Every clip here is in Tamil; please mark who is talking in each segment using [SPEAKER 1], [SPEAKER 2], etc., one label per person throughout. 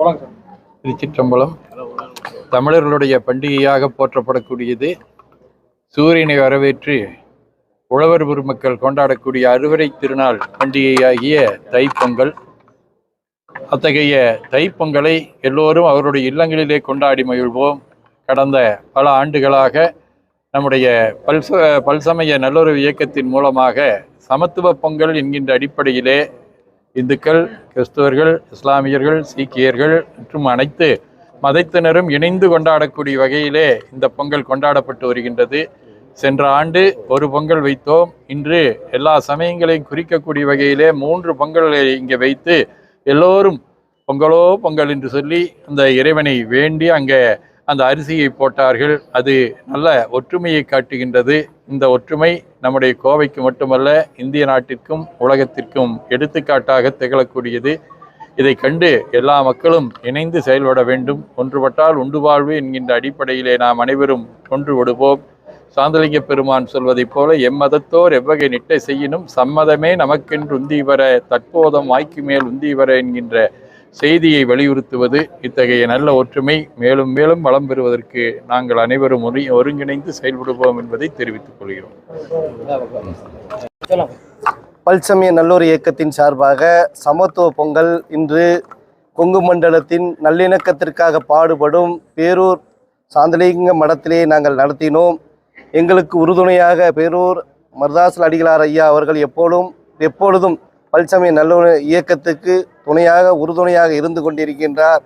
[SPEAKER 1] திருச்சிற்றம்பலம். தமிழர்களுடைய பண்டிகையாக போற்றப்படக்கூடியது சூரியனை வரவேற்று உழவர் பெருமக்கள் கொண்டாடக்கூடிய அறுவடை திருநாள் பண்டிகையாகிய தைப்பொங்கல். அத்தகைய தைப்பொங்கலை எல்லோரும் அவருடைய இல்லங்களிலே கொண்டாடி மகிழ்வோம். கடந்த பல ஆண்டுகளாக நம்முடைய பல்ச பல்சமய நல்லுறவு இயக்கத்தின் மூலமாக சமத்துவ பொங்கல் என்கின்ற அடிப்படையிலே இந்துக்கள் கிறிஸ்தவர்கள் இஸ்லாமியர்கள் சீக்கியர்கள் மற்றும் அனைத்து மதத்தினரும் இணைந்து கொண்டாடக்கூடிய வகையிலே இந்த பொங்கல் கொண்டாடப்பட்டு வருகின்றது. சென்ற ஆண்டு ஒரு பொங்கல் வைத்தோம். இன்று எல்லா சமயங்களையும் குறிக்கக்கூடிய வகையிலே மூன்று பொங்கல்களை இங்கே வைத்து எல்லோரும் பொங்கலோ பொங்கல் என்று சொல்லி அந்த இறைவனை வேண்டி அங்கே அந்த அரிசியை போட்டார்கள். அது நல்ல ஒற்றுமையை காட்டுகின்றது. இந்த ஒற்றுமை நம்முடைய கோவைக்கு மட்டுமல்ல இந்திய நாட்டிற்கும் உலகத்திற்கும் எடுத்துக்காட்டாக திகழக்கூடியது. இதை கண்டு எல்லா மக்களும் இணைந்து செயல்பட வேண்டும். ஒன்றுபட்டால் உண்டு வாழ்வு என்கின்ற அடிப்படையிலே நாம் அனைவரும் ஒன்று விடுவோம். சாந்தலிங்க பெருமான் சொல்வதைப் போல எம்மதத்தோர் எவ்வகை நிட்டை செய்யினும் சம்மதமே நமக்கென்று உந்தீவர தற்போதம் வாய்க்கு மேல் உந்தீவர என்கின்ற செய்தியை வலியுறுத்துவது இத்தகைய நல்ல ஒற்றுமை மேலும் மேலும் வளம் பெறுவதற்கு நாங்கள் அனைவரும் ஒருங்கிணைந்து செயல்படுவோம் என்பதை தெரிவித்துக் கொள்கிறோம்.
[SPEAKER 2] பல்சமய நல்லூர் இயக்கத்தின் சார்பாக சமத்துவ பொங்கல் இன்று கொங்கு மண்டலத்தின் நல்லிணக்கத்திற்காக பாடுபடும் பேரூர் சாந்தலிங்க மடத்திலே நாங்கள் நடத்தினோம். எங்களுக்கு உறுதுணையாக பேரூர் மருதாசல் அடிகளார் ஐயா அவர்கள் எப்போதும் எப்பொழுதும் பல்சமய நல்லூர் இயக்கத்துக்கு துணையாக உறுதுணையாக இருந்து கொண்டிருக்கின்றார்.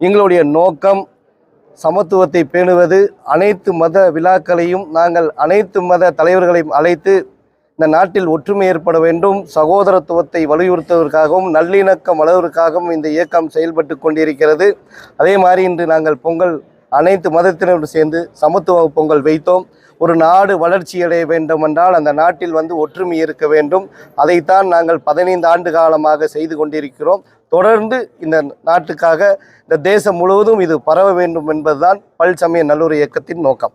[SPEAKER 2] எங்களுடைய நோக்கம் சமத்துவத்தை பேணுவது. அனைத்து மத விழாக்களையும் நாங்கள் அனைத்து மத தலைவர்களையும் அழைத்து இந்த நாட்டில் ஒற்றுமை ஏற்பட வேண்டும். சகோதரத்துவத்தை வலியுறுத்துவதற்காகவும் நல்லிணக்கம் வளர்வதற்காகவும் இந்த இயக்கம் செயல்பட்டு கொண்டிருக்கிறது. அதே மாதிரி இன்று நாங்கள் பொங்கல் அனைத்து மதத்தினரும் சேர்ந்து சமத்துவ பொங்கல் வைத்தோம். ஒரு நாடு வளர்ச்சியடைய வேண்டுமென்றால் அந்த நாட்டில் வந்து ஒற்றுமை இருக்க வேண்டும். அதைத்தான் நாங்கள் பதினைந்து ஆண்டு காலமாக செய்து கொண்டிருக்கிறோம். தொடர்ந்து இந்த நாட்டுக்காக இந்த தேசம் முழுவதும் இது பரவ வேண்டும் என்பதுதான் பல் சமய நல்லூர் இயக்கத்தின் நோக்கம்.